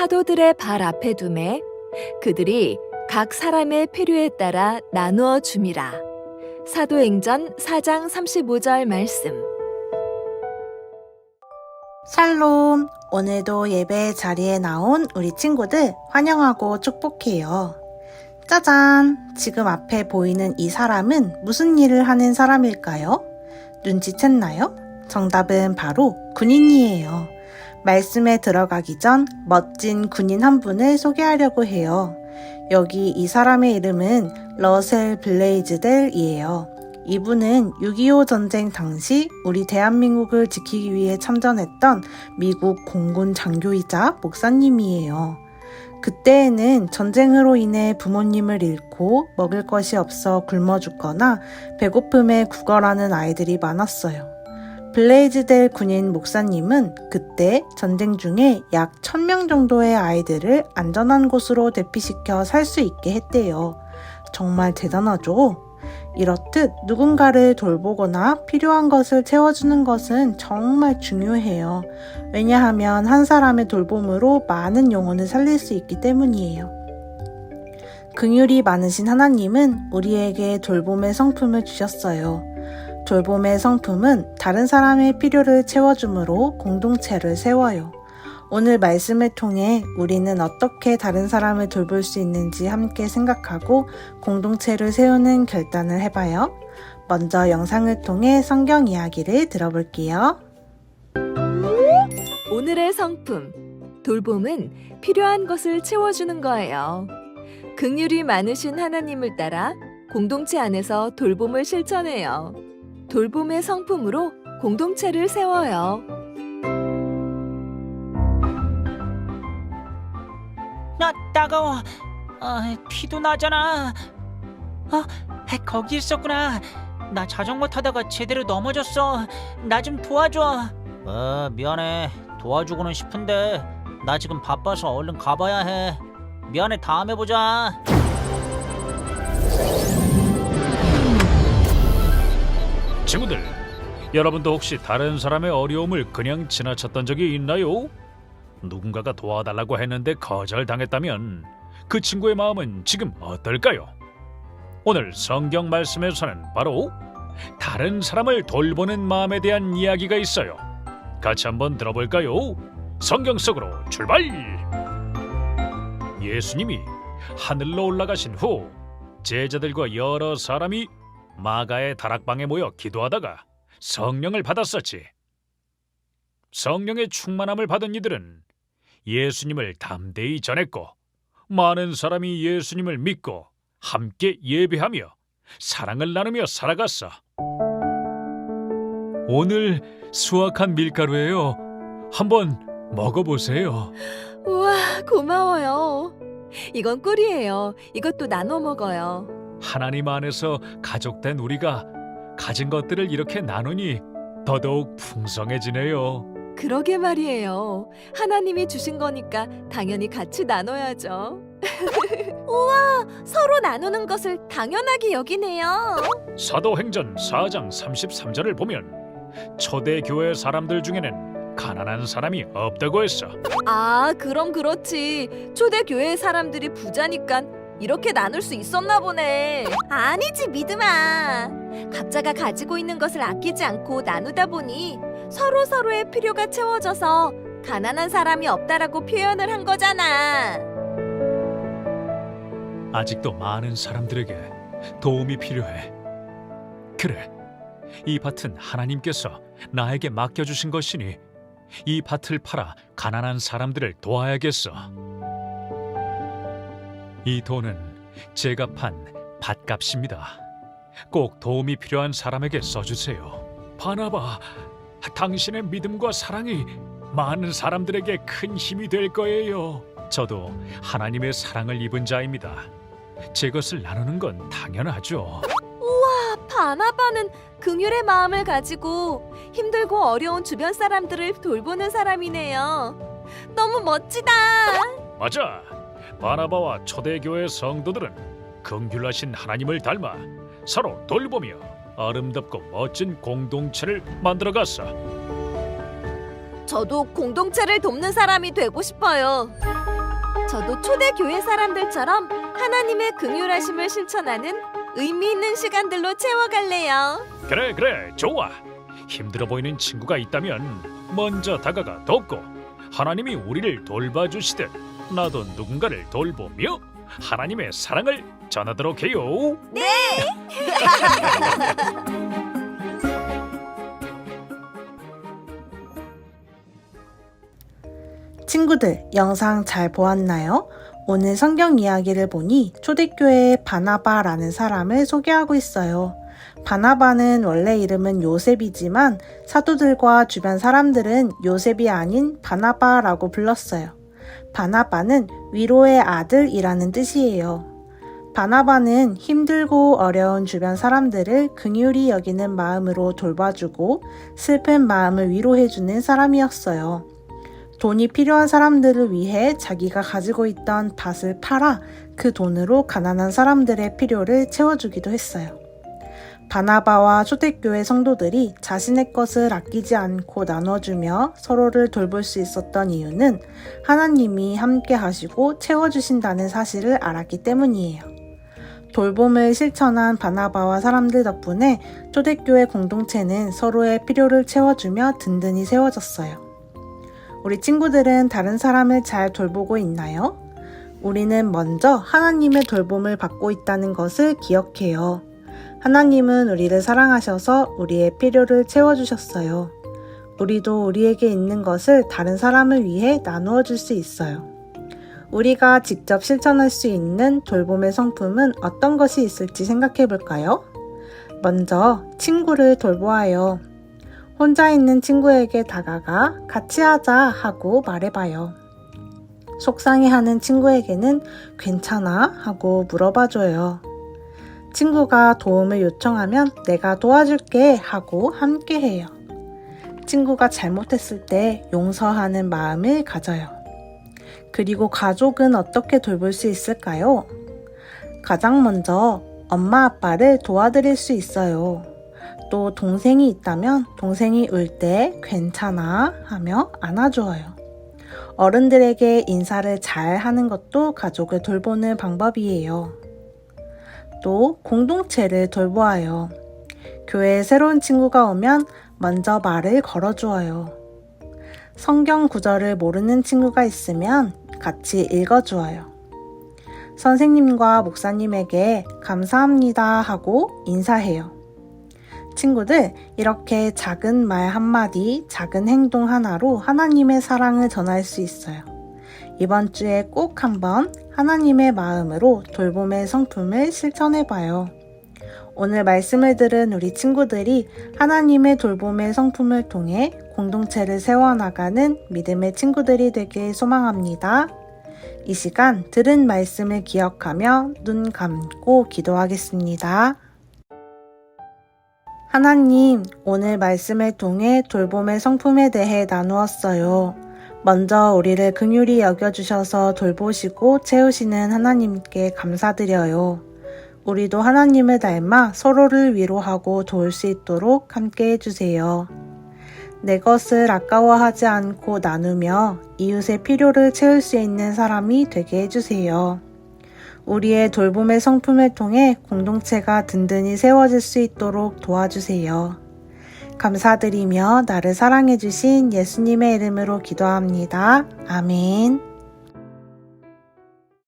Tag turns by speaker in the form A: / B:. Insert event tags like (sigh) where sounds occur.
A: 사도들의 발 앞에 두매 그들이 각 사람의 필요에 따라 나누어 줌이라. 사도행전 4장 35절 말씀.
B: 샬롬. 오늘도 예배 자리에 나온 우리 친구들 환영하고 축복해요. 짜잔! 지금 앞에 보이는 이 사람은 무슨 일을 하는 사람일까요? 눈치챘나요? 정답은 바로 군인이에요. 말씀에 들어가기 전 멋진 군인 한 분을 소개하려고 해요. 여기 이 사람의 이름은 러셀 블레이즈델이에요. 이분은 6.25 전쟁 당시 우리 대한민국을 지키기 위해 참전했던 미국 공군 장교이자 목사님이에요. 그때에는 전쟁으로 인해 부모님을 잃고 먹을 것이 없어 굶어 죽거나 배고픔에 구걸하는 아이들이 많았어요. 블레이즈델 군인 목사님은 그때 전쟁 중에 약 1000명 정도의 아이들을 안전한 곳으로 대피시켜 살 수 있게 했대요. 정말 대단하죠? 이렇듯 누군가를 돌보거나 필요한 것을 채워주는 것은 정말 중요해요. 왜냐하면 한 사람의 돌봄으로 많은 영혼을 살릴 수 있기 때문이에요. 긍휼이 많으신 하나님은 우리에게 돌봄의 성품을 주셨어요. 돌봄의 성품은 다른 사람의 필요를 채워줌으로 공동체를 세워요. 오늘 말씀을 통해 우리는 어떻게 다른 사람을 돌볼 수 있는지 함께 생각하고 공동체를 세우는 결단을 해봐요. 먼저 영상을 통해 성경 이야기를 들어볼게요.
A: 오늘의 성품. 돌봄은 필요한 것을 채워주는 거예요. 긍휼이 많으신 하나님을 따라 공동체 안에서 돌봄을 실천해요. 돌봄의 성품으로 공동체를 세워요.
C: 나 따가워. 아, 피도 나잖아. 아, 거기 있었구나. 나 자전거 타다가 제대로 넘어졌어. 나 좀 도와줘. 어, 미안해. 도와주고는 싶은데 나 지금 바빠서 얼른 가봐야 해. 미안해. 다음에 보자.
D: 친구들, 여러분도 혹시 다른 사람의 어려움을 그냥 지나쳤던 적이 있나요? 누군가가 도와달라고 했는데 거절당했다면 그 친구의 마음은 지금 어떨까요? 오늘 성경 말씀에서는 바로 다른 사람을 돌보는 마음에 대한 이야기가 있어요. 같이 한번 들어볼까요? 성경 속으로 출발! 예수님이 하늘로 올라가신 후 제자들과 여러 사람이 마가의 다락방에 모여 기도하다가 성령을 받았었지. 성령의 충만함을 받은 이들은 예수님을 담대히 전했고 많은 사람이 예수님을 믿고 함께 예배하며 사랑을 나누며 살아갔어. 오늘 수확한 밀가루예요. 한번 먹어보세요.
A: 우와, 고마워요. 이건 꿀이에요. 이것도 나눠 먹어요.
D: 하나님 안에서 가족된 우리가 가진 것들을 이렇게 나누니 더더욱 풍성해지네요.
A: 그러게 말이에요. 하나님이 주신 거니까 당연히 같이 나눠야죠. (laughs) 우와, 서로 나누는 것을 당연하게 여기네요.
D: 사도행전 4장 33절을 보면 초대 교회 사람들 중에는 가난한 사람이 없다고 했어.
A: 아, 그럼 그렇지. 초대 교회 사람들이 부자니까 이렇게 나눌 수 있었나 보네. 아니지, 믿음아. 각자가 가지고 있는 것을 아끼지 않고 나누다 보니 서로 서로의 필요가 채워져서 가난한 사람이 없다라고 표현을 한 거잖아.
D: 아직도 많은 사람들에게 도움이 필요해. 그래. 이 밭은 하나님께서 나에게 맡겨주신 것이니 이 밭을 팔아 가난한 사람들을 도와야겠어. 이 돈은 제가 판 밭값입니다. 꼭 도움이 필요한 사람에게 써주세요. 바나바, 당신의 믿음과 사랑이 많은 사람들에게 큰 힘이 될 거예요. 저도 하나님의 사랑을 입은 자입니다. 제 것을 나누는 건 당연하죠.
A: 바나바는 긍휼의 마음을 가지고 힘들고 어려운 주변 사람들을 돌보는 사람이네요. 너무 멋지다.
D: 맞아. 바나바와 초대교회 성도들은 긍휼하신 하나님을 닮아 서로 돌보며 아름답고 멋진 공동체를 만들어갔어.
A: 저도 공동체를 돕는 사람이 되고 싶어요. 저도 초대 교회 사람들처럼 하나님의 긍휼하심을 실천하는 의미 있는 시간들로 채워갈래요.
D: 그래 그래 좋아. 힘들어 보이는 친구가 있다면 먼저 다가가 돕고 하나님이 우리를 돌봐주시듯 나도 누군가를 돌보며 하나님의 사랑을 전하도록 해요. (laughs)
B: 친구들, 영상 잘 보았나요? 오늘 성경 이야기를 보니 초대교회의 바나바라는 사람을 소개하고 있어요. 바나바는 원래 이름은 요셉이지만 사도들과 주변 사람들은 요셉이 아닌 바나바라고 불렀어요. 바나바는 위로의 아들이라는 뜻이에요. 바나바는 힘들고 어려운 주변 사람들을 긍휼히 여기는 마음으로 돌봐주고 슬픈 마음을 위로해주는 사람이었어요. 돈이 필요한 사람들을 위해 자기가 가지고 있던 밭을 팔아 그 돈으로 가난한 사람들의 필요를 채워주기도 했어요. 바나바와 초대교회 성도들이 자신의 것을 아끼지 않고 나눠주며 서로를 돌볼 수 있었던 이유는 하나님이 함께 하시고 채워주신다는 사실을 알았기 때문이에요. 돌봄을 실천한 바나바와 사람들 덕분에 초대교회 공동체는 서로의 필요를 채워주며 든든히 세워졌어요. 우리 친구들은 다른 사람을 잘 돌보고 있나요? 우리는 먼저 하나님의 돌봄을 받고 있다는 것을 기억해요. 하나님은 우리를 사랑하셔서 우리의 필요를 채워주셨어요. 우리도 우리에게 있는 것을 다른 사람을 위해 나누어 줄 수 있어요. 우리가 직접 실천할 수 있는 돌봄의 성품은 어떤 것이 있을지 생각해 볼까요? 먼저 친구를 돌보아요. 혼자 있는 친구에게 다가가 같이 하자 하고 말해봐요. 속상해하는 친구에게는 괜찮아 하고 물어봐줘요. 친구가 도움을 요청하면 내가 도와줄게 하고 함께 해요. 친구가 잘못했을 때 용서하는 마음을 가져요. 그리고 가족은 어떻게 돌볼 수 있을까요? 가장 먼저 엄마 아빠를 도와드릴 수 있어요. 또 동생이 있다면 동생이 울 때 괜찮아 하며 안아주어요. 어른들에게 인사를 잘 하는 것도 가족을 돌보는 방법이에요. 또 공동체를 돌보아요. 교회에 새로운 친구가 오면 먼저 말을 걸어주어요. 성경 구절을 모르는 친구가 있으면 같이 읽어주어요. 선생님과 목사님에게 감사합니다 하고 인사해요. 친구들, 이렇게 작은 말 한마디, 작은 행동 하나로 하나님의 사랑을 전할 수 있어요. 이번 주에 꼭 한번 하나님의 마음으로 돌봄의 성품을 실천해 봐요. 오늘 말씀을 들은 우리 친구들이 하나님의 돌봄의 성품을 통해 공동체를 세워나가는 믿음의 친구들이 되길 소망합니다. 이 시간 들은 말씀을 기억하며 눈 감고 기도하겠습니다. 하나님, 오늘 말씀을 통해 돌봄의 성품에 대해 나누었어요. 먼저 우리를 긍휼히 여겨주셔서 돌보시고 채우시는 하나님께 감사드려요. 우리도 하나님을 닮아 서로를 위로하고 도울 수 있도록 함께 해주세요. 내 것을 아까워하지 않고 나누며 이웃의 필요를 채울 수 있는 사람이 되게 해주세요. 우리의 돌봄의 성품을 통해 공동체가 든든히 세워질 수 있도록 도와주세요. 감사드리며 나를 사랑해주신 예수님의 이름으로 기도합니다. 아멘.